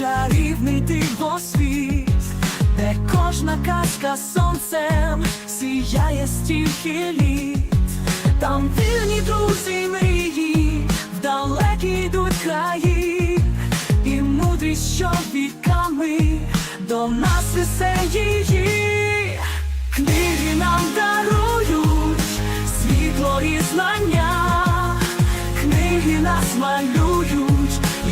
чарівний дивосвіт, де кожна казка сонцем сіяє стільки літ, там вірні друзі мрії, в далекі йдуть краї, і мудрість, що віками до нас несе її. Книги нам дарують світло і знання, книги нас малюють,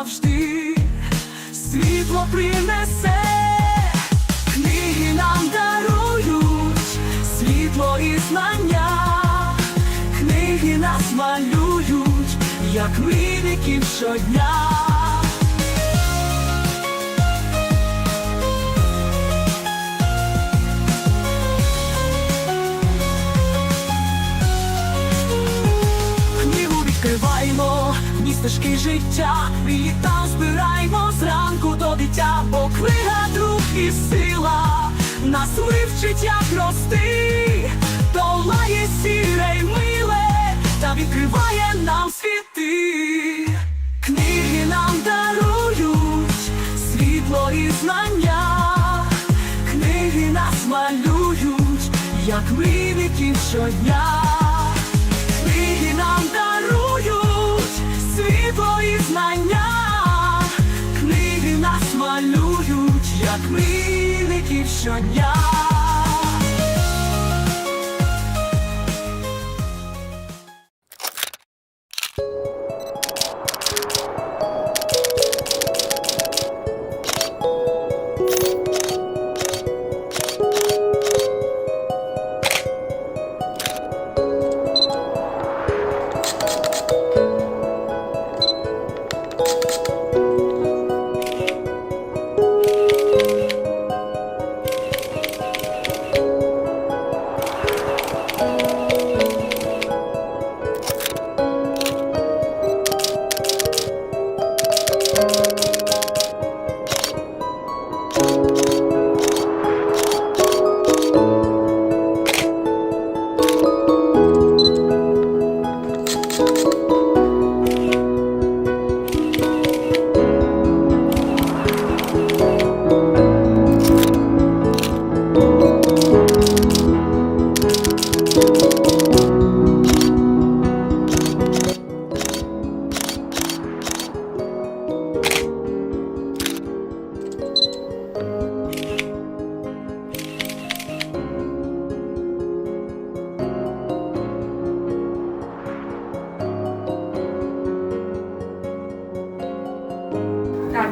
Завжди світло принесе. Книги нам дарують світло і знання, книги нас малюють, як мрійників щодня. Стежки життя, і там збираємо зранку до дитя, бо книга друг і сила, нас вивчить, як рости, долає сіре й миле, та відкриває нам світи. Книги нам дарують світло і знання, книги нас малюють, як мрійників щодня. Знання, книги нас малюють, як миників щодня. Так,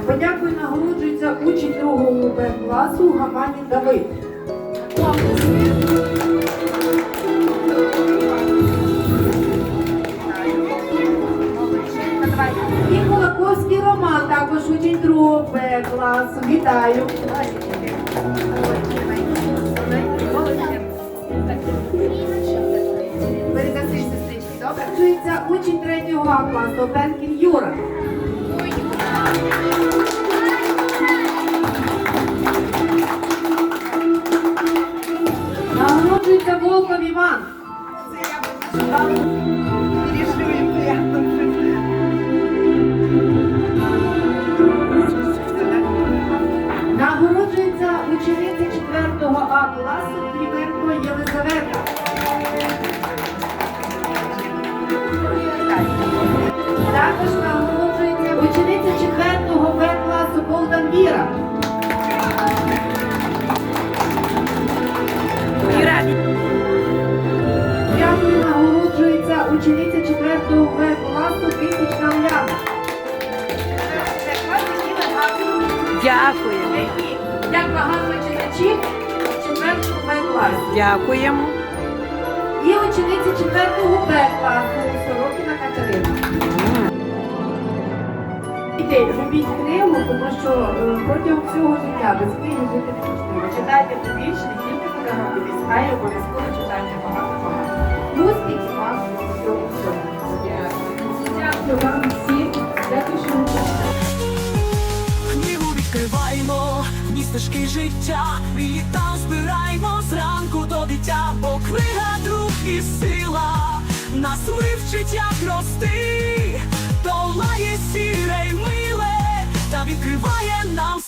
подякую, нагороджується учень другого Б класу Гаманін Давид. І Кулаковський Роман, також учень другого Б класу. Вітаю. Передаси сестричці, добре? Нагороджується учень третього А класу Опенкін Юра. Нагороджується Волков Іван. Нагороджується учениця 4 А класу Кліменко Єлизавета. Як багато читачів 4 В класі. Дякуємо. І учениця 4 Б класу Сорокіна Катерина. Дітей, любіть книгу, тому що е, протягом всього життя без книги жити неможливо. Читайте побільше, не тільки фотографуйтесь, а й обов'язково читайте багато-багато. Стежки життя, і там збираємо зранку до дитя, бо книга друг і сила, нас вивчить, як рости, долає сіре й миле, та відкриває нам